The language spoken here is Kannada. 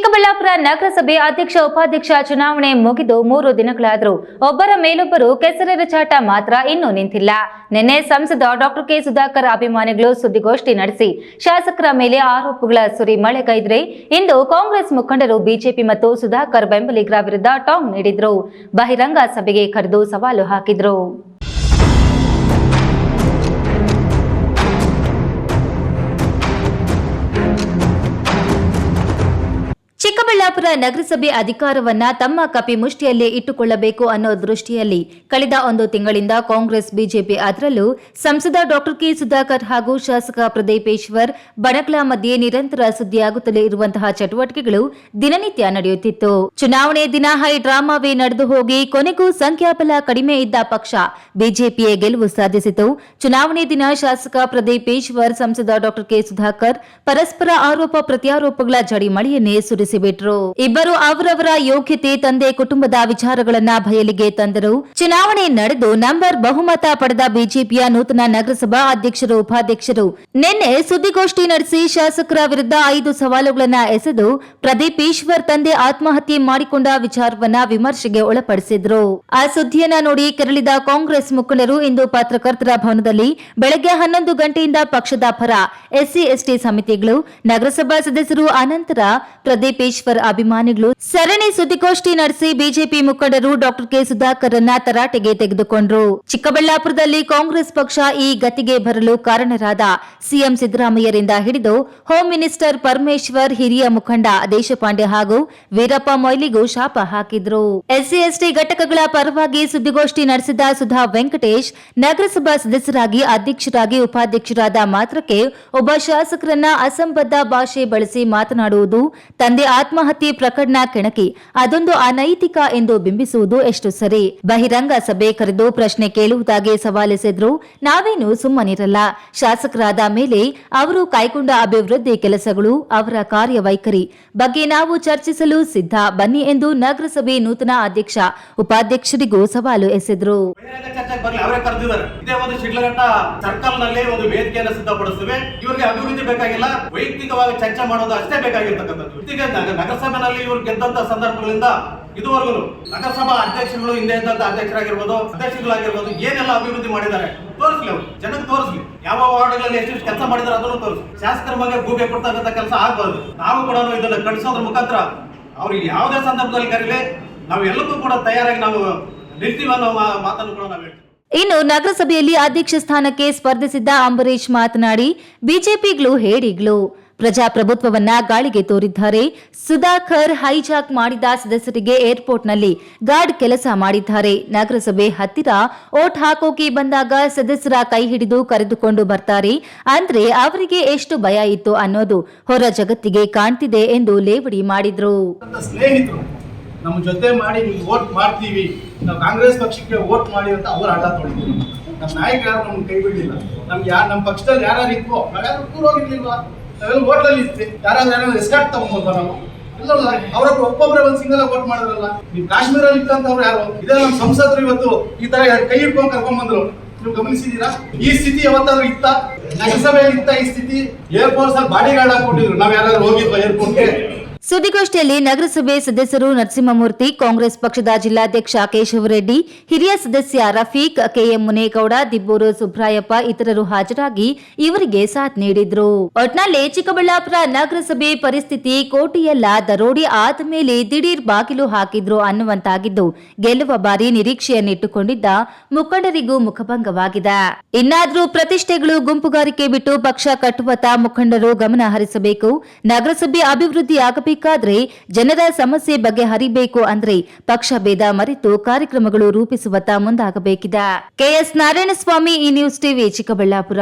ಚಿಕ್ಕಬಳ್ಳಾಪುರ ನಗರಸಭೆ ಅಧ್ಯಕ್ಷ, ಉಪಾಧ್ಯಕ್ಷ ಚುನಾವಣೆ ಮುಗಿದು ಮೂರು ದಿನಗಳಾದರೂ ಒಬ್ಬರ ಮೇಲೊಬ್ಬರು ಕೆಸರೆರಚಾಟ ಮಾತ್ರ ಇನ್ನೂ ನಿಂತಿಲ್ಲ. ನಿನ್ನೆ ಸಂಸದ ಡಾಕ್ಟರ್ ಕೆ ಸುಧಾಕರ್ ಅಭಿಮಾನಿಗಳು ಸುದ್ದಿಗೋಷ್ಠಿ ನಡೆಸಿ, ಶಾಸಕರ ಮೇಲೆ ಆರೋಪಗಳ ಸುರಿ ಮಳೆಗೈದ್ರೆ ಇಂದು ಕಾಂಗ್ರೆಸ್ ಮುಖಂಡರು ಬಿಜೆಪಿ ಮತ್ತು ಸುಧಾಕರ್ ಬೆಂಬಲಿಗರ ವಿರುದ್ಧ ಟಾಂಗ್ ನೀಡಿದ್ರು. ಬಹಿರಂಗ ಸಭೆಗೆ ಕರೆದು ಸವಾಲು ಹಾಕಿದ್ರು. ಚಿಕ್ಕಬಳ್ಳಾಪುರ ನಗರಸಭೆ ಅಧಿಕಾರವನ್ನ ತಮ್ಮ ಕಪಿ ಮುಷ್ಟಿಯಲ್ಲೇ ಇಟ್ಟುಕೊಳ್ಳಬೇಕು ಅನ್ನೋ ದೃಷ್ಟಿಯಲ್ಲಿ ಕಳೆದ ಒಂದು ತಿಂಗಳಿಂದ ಕಾಂಗ್ರೆಸ್, ಬಿಜೆಪಿ ಅದರಲ್ಲೂ ಸಂಸದ ಡಾಕ್ಟರ್ ಕೆ ಸುಧಾಕರ್ ಹಾಗೂ ಶಾಸಕ ಪ್ರದೀಪೇಶ್ವರ್ ಬಣಕ್ಲಾ ಮಧ್ಯೆ ನಿರಂತರ ಸುದ್ದಿಯಾಗುತ್ತಲೇ ಇರುವಂತಹ ಚಟುವಟಿಕೆಗಳು ದಿನನಿತ್ಯ ನಡೆಯುತ್ತಿತ್ತು. ಚುನಾವಣೆ ದಿನ ಹೈ ಡ್ರಾಮಾವೇ ನಡೆದು ಹೋಗಿ ಕೊನೆಗೂ ಸಂಖ್ಯಾಬಲ ಕಡಿಮೆ ಇದ್ದ ಪಕ್ಷ ಬಿಜೆಪಿಯೇ ಗೆಲುವು ಸಾಧಿಸಿತು. ಚುನಾವಣೆ ದಿನ ಶಾಸಕ ಪ್ರದೀಪೇಶ್ವರ್, ಸಂಸದ ಡಾಕ್ಟರ್ ಕೆ ಸುಧಾಕರ್ ಪರಸ್ಪರ ಆರೋಪ ಪ್ರತ್ಯಾರೋಪಗಳ ಜಡಿಮಳೆಯನ್ನೇ ಸುರಿಸಿಬಿಟ್ರು. ಇಬ್ಬರು ಅವರವರ ಯೋಗ್ಯತೆ, ತಂದೆ ಕುಟುಂಬದ ವಿಚಾರಗಳನ್ನ ಬಯಲಿಗೆ ತಂದರು. ಚುನಾವಣೆ ನಡೆದು ನಂಬರ್ ಬಹುಮತ ಪಡೆದ ಬಿಜೆಪಿಯ ನೂತನ ನಗರಸಭಾ ಅಧ್ಯಕ್ಷರು, ಉಪಾಧ್ಯಕ್ಷರು ನಿನ್ನೆ ಸುದ್ದಿಗೋಷ್ಠಿ ನಡೆಸಿ ಶಾಸಕರ ವಿರುದ್ಧ ಐದು ಸವಾಲುಗಳನ್ನ ಎಸೆದು ಪ್ರದೀಪ್ ಈಶ್ವರ್ ತಂದೆ ಆತ್ಮಹತ್ಯೆ ಮಾಡಿಕೊಂಡ ವಿಚಾರವನ್ನ ವಿಮರ್ಶೆಗೆ ಒಳಪಡಿಸಿದ್ರು. ಆ ಸುದ್ದಿಯನ್ನ ನೋಡಿ ಕೆರಳಿದ ಕಾಂಗ್ರೆಸ್ ಮುಖಂಡರು ಇಂದು ಪತ್ರಕರ್ತರ ಭವನದಲ್ಲಿ ಬೆಳಗ್ಗೆ ಹನ್ನೊಂದು ಗಂಟೆಯಿಂದ ಪಕ್ಷದ ಪರ ಎಸ್ಸಿ, ಎಸ್ಟಿ ಸಮಿತಿಗಳು, ನಗರಸಭಾ ಸದಸ್ಯರು ಅನಂತರ ಪ್ರದೀಪೇಶ್ವರ್ ಅಭಿಮಾನಿಗಳು ಸರಣಿ ಸುದ್ದಿಗೋಷ್ಠಿ ನಡೆಸಿ ಬಿಜೆಪಿ ಮುಖಂಡರು ಡಾಕ್ಟರ್ ಕೆ ಸುಧಾಕರ್ರನ್ನ ತರಾಟೆಗೆ ತೆಗೆದುಕೊಂಡ್ರು. ಚಿಕ್ಕಬಳ್ಳಾಪುರದಲ್ಲಿ ಕಾಂಗ್ರೆಸ್ ಪಕ್ಷ ಈ ಗತಿಗೆ ಬರಲು ಕಾರಣರಾದ ಸಿಎಂ ಸಿದ್ದರಾಮಯ್ಯರಿಂದ ಹಿಡಿದು ಹೋಮ್ ಮಿನಿಸ್ಟರ್ ಪರಮೇಶ್ವರ್ ಹಿರಿಯ ಮುಖಂಡ ದೇಶಪಾಂಡೆ ಹಾಗೂ ವೀರಪ್ಪ ಮೊಯ್ಲಿಗೂ ಶಾಪ ಹಾಕಿದ್ರು. ಎಸ್ಸಿ ಎಸ್ಟಿ ಘಟಕಗಳ ಪರವಾಗಿ ಸುದ್ದಿಗೋಷ್ಠಿ ನಡೆಸಿದ ಸುಧಾ ವೆಂಕಟೇಶ್ ನಗರಸಭಾ ಸದಸ್ಯರಾಗಿ ಅಧ್ಯಕ್ಷರಾಗಿ ಉಪಾಧ್ಯಕ್ಷರಾದ ಮಾತ್ರಕ್ಕೆ ಒಬ್ಬ ಶಾಸಕರನ್ನ ಅಸಂಬದ್ಧ ಭಾಷೆ ಬಳಸಿ ಮಾತನಾಡುವುದು, ತಂದೆ ಆತ್ಮಹತ್ಯೆ ಪ್ರಕರಣ ಕೆಣಕಿ ಅದೊಂದು ಅನೈತಿಕ ಎಂದು ಬಿಂಬಿಸುವುದು ಎಷ್ಟು ಸರಿ? ಬಹಿರಂಗ ಸಭೆ ಕರೆದು ಪ್ರಶ್ನೆ ಕೇಳುವುದಾಗಿ ಸವಾಲೆಸೆದ್ರು ನಾವೇನು ಸುಮ್ಮನಿರಲ್ಲ. ಶಾಸಕರಾದ ಮೇಲೆ ಅವರು ಕೈಗೊಂಡ ಅಭಿವೃದ್ಧಿ ಕೆಲಸಗಳು ಅವರ ಕಾರ್ಯವೈಖರಿ. ಬಗ್ಗೆ ನಾವು ಚರ್ಚಿಸಲು ಸಿದ್ಧ. ಬನ್ನಿ ಎಂದು ನಗರಸಭೆ ನೂತನ ಅಧ್ಯಕ್ಷ, ಉಪಾಧ್ಯಕ್ಷರಿಗೂ ಸವಾಲು ಎಸೆದ್ರು. ಬರ್ಲಿ, ಅವರೇ ಕರೆದಿದ್ದಾರೆ. ಇದೇ ಒಂದು ಶಿಡ್ಲಘಟ್ಟ ಸರ್ಕಲ್ನಲ್ಲಿ ಒಂದು ವೇದಿಕೆಯನ್ನು ಸಿದ್ಧಪಡಿಸ್ತೇವೆ ಇವರಿಗೆ ಅಭಿವೃದ್ಧಿ ಬೇಕಾಗಿಲ್ಲ, ವೈಯಕ್ತಿಕವಾಗಿ ಚರ್ಚೆ ಮಾಡೋದು ಅಷ್ಟೇ ಬೇಕಾಗಿರ್ತಕ್ಕಂಥದ್ದು. ನಗ- ನಗರಸಭೆನಲ್ಲಿ ಇವ್ರು ಗೆದ್ದಂತ ಸಂದರ್ಭಗಳಿಂದ ಇದುವರೆಗೂ ನಗರಸಭಾ ಅಧ್ಯಕ್ಷರುಗಳು ಹಿಂದೆ ಇದ್ದಂತ ಅಧ್ಯಕ್ಷರಾಗಿರ್ಬೋದು ಅಧ್ಯಕ್ಷಗಳಾಗಿರ್ಬೋದು ಏನೆಲ್ಲ ಅಭಿವೃದ್ಧಿ ಮಾಡಿದ್ದಾರೆ ತೋರಿಸ್ಲಿ ಅವರು. ಜನಕ್ಕೆ ತೋರಿಸ್ಲಿ. ಯಾವ ವಾರ್ಡ್ಗಳಲ್ಲಿ ಎಷ್ಟು ಕೆಲಸ ಮಾಡಿದ್ರೆ ಅದನ್ನು ತೋರಿಸಿ ಶಾಸಕರ ಬಗ್ಗೆ ಗೂಬೆ ಕೊಡ್ತಕ್ಕಂಥ ಕೆಲಸ ಆಗ್ಬಾರ್ದು. ನಾವು ಕೂಡ ಇದನ್ನ ಕಟ್ಟಿಸೋದ್ರ ಮುಖಾಂತರ ಅವ್ರಿಗೆ ಯಾವುದೇ ಸಂದರ್ಭದಲ್ಲಿ ಕರೀಲಿ. ನಾವು ಎಲ್ಲಕ್ಕೂ ಕೂಡ ತಯಾರಾಗಿ ನಾವು ನಿಲ್ತೀವಿ ಅನ್ನೋ ಮಾತನ್ನು ಕೂಡ ನಾವು ಹೇಳ್ತೀವಿ. ಇನ್ನು ನಗರಸಭೆಯಲ್ಲಿ ಅಧ್ಯಕ್ಷ ಸ್ಥಾನಕ್ಕೆ ಸ್ಪರ್ಧಿಸಿದ್ದ ಅಂಬರೀಶ್ ಮಾತನಾಡಿ, ಬಿಜೆಪಿಗಳು ಹೇಡಿಗಳು. ಪ್ರಜಾಪ್ರಭುತ್ವವನ್ನ ಗಾಳಿಗೆ ತೋರಿದ್ದಾರೆ. ಸುಧಾಕರ್ ಹೈಜಾಕ್ ಮಾಡಿದ ಸದಸ್ಯರಿಗೆ ಏರ್ಪೋರ್ಟ್ನಲ್ಲಿ ಗಾರ್ಡ್ ಕೆಲಸ ಮಾಡಿದ್ದಾರೆ. ನಗರಸಭೆ ಹತ್ತಿರ ಓಟ್ ಹಾಕೋಕೆ ಬಂದಾಗ ಸದಸ್ಯರ ಕೈ ಹಿಡಿದು ಕರೆದುಕೊಂಡು ಬರ್ತಾರೆ. ಅಂದ್ರೆ ಅವರಿಗೆ ಎಷ್ಟು ಭಯ ಇತ್ತು ಅನ್ನೋದು ಹೊರ ಜಗತ್ತಿಗೆ ಕಾಣ್ತಿದೆ ಎಂದು ಲೇವಡಿ ಮಾಡಿದ್ರು. ನೀವು ಕಾಂಗ್ರೆಸ್ ಪಕ್ಷಕ್ಕೆ ವೋಟ್ ಮಾಡಿ ಅಂತ ಅವ್ರು ಆಟ ತೊಳಿದ್ರು ನಮ್ಮ ನಾಯಕ ಯಾರು ನಮ್ಗೆ ಕೈ ಬಿಡಲಿಲ್ಲ. ನಮ್ಗೆ ಯಾರು ನಮ್ಮ ಪಕ್ಷದಲ್ಲಿ ಯಾರು ಇತ್ತು ನಾವ್ಯಾರು ಕೂರ್ ಹೋಗಿರ್ಲಿಲ್ವಾ? ನಾವೆಲ್ಲ ಹೋಟ್ಲಲ್ಲಿ ಇತ್ತು ಯಾರಾದ್ರೂ ಯಾರಾದ್ರೂ ಎಸ್ಕಾಟ್ ತಗೊಂಡ್ಬಲ್ವಾ ನಾವು? ಇಲ್ಲ ಅವ್ರೊಬ್ರು ಒಬ್ಬೊಬ್ಬರೇ ಒಂದು ಸಿಂಗಲ್ ಆಗಿ ವೋಟ್ ಮಾಡಿದ್ರಲ್ಲ. ನೀವು ಕಾಶ್ಮೀರಲ್ಲಿ ಇತ್ತಂತವ್ರು ಯಾರು? ಇದೇ ನಮ್ಮ ಸಂಸದರು ಇವತ್ತು ಈ ತರ ಕೈ ಹಿಡ್ಕೊಂಡು ಕರ್ಕೊಂಡ್ ಬಂದ್ರು ನೀವು ಗಮನಿಸಿದೀರಾ ಈ ಸ್ಥಿತಿ ಯಾವತ್ತಾದ್ರೂ ಇತ್ತ? ನಗರಸಭೆಯಲ್ಲಿ ಇತ್ತ ಈ ಸ್ಥಿತಿ? ಏರ್ಪೋರ್ಟ್ಸ್ ಅಲ್ಲಿ ಬಾಡಿ ಗಾರ್ಡ್ ಹಾಕೊಂಡಿದ್ರು ನಾವ್ ಯಾರಾದ್ರೂ ಹೋಗಿದ್ವಾ ಏರ್ಪೋರ್ಟ್ಗೆ ಸುದ್ದಿಗೋಷ್ಠಿಯಲ್ಲಿ ನಗರಸಭೆ ಸದಸ್ಯರು ನರಸಿಂಹಮೂರ್ತಿ, ಕಾಂಗ್ರೆಸ್ ಪಕ್ಷದ ಜಿಲ್ಲಾಧ್ಯಕ್ಷ ಕೇಶವರೆಡ್ಡಿ, ಹಿರಿಯ ಸದಸ್ಯ ರಫೀಕ್ ಕೆಎಂ ಮುನೇಗೌಡ, ದಿಬ್ಬೂರು ಸುಬ್ರಾಯಪ್ಪ ಇತರರು ಹಾಜರಾಗಿ ಇವರಿಗೆ ಸಾಥ್ ನೀಡಿದ್ರು. ಒಟ್ನಲ್ಲಿ ಚಿಕ್ಕಬಳ್ಳಾಪುರ ನಗರಸಭೆ ಪರಿಸ್ಥಿತಿ ಕೋಟಿಯಲ್ಲ, ದರೋಡಿ ಆದ ಮೇಲೆ ದಿಢೀರ್ ಬಾಗಿಲು ಹಾಕಿದ್ರು ಅನ್ನುವಂತಾಗಿದ್ದು ಗೆಲ್ಲುವ ಬಾರಿ ನಿರೀಕ್ಷೆಯನ್ನಿಟ್ಟುಕೊಂಡಿದ್ದ ಮುಖಂಡರಿಗೂ ಮುಖಭಂಗವಾಗಿದೆ. ಇನ್ನಾದರೂ ಪ್ರತಿಷ್ಠೆಗಳು ಗುಂಪುಗಾರಿಕೆ ಬಿಟ್ಟು ಪಕ್ಷ ಕಟ್ಟುವತ್ತ ಮುಖಂಡರು ಗಮನ ಹರಿಸಬೇಕು, ನಗರಸಭೆ ಅಭಿವೃದ್ಧಿ ಆಗಬೇಕಾದ್ರೆ ಜನರ ಸಮಸ್ಯೆ ಬಗ್ಗೆ ಹರಿಬೇಕು ಅಂದ್ರೆ ಪಕ್ಷ ಭೇದ ಮರೆತು ಕಾರ್ಯಕ್ರಮಗಳು ರೂಪಿಸುವತ್ತ ಮುಂದಾಗಬೇಕಿದೆ. ಕೆಎಸ್ ನಾರಾಯಣಸ್ವಾಮಿ ಈ ನ್ಯೂಸ್ ಟಿವಿ ಚಿಕ್ಕಬಳ್ಳಾಪುರ.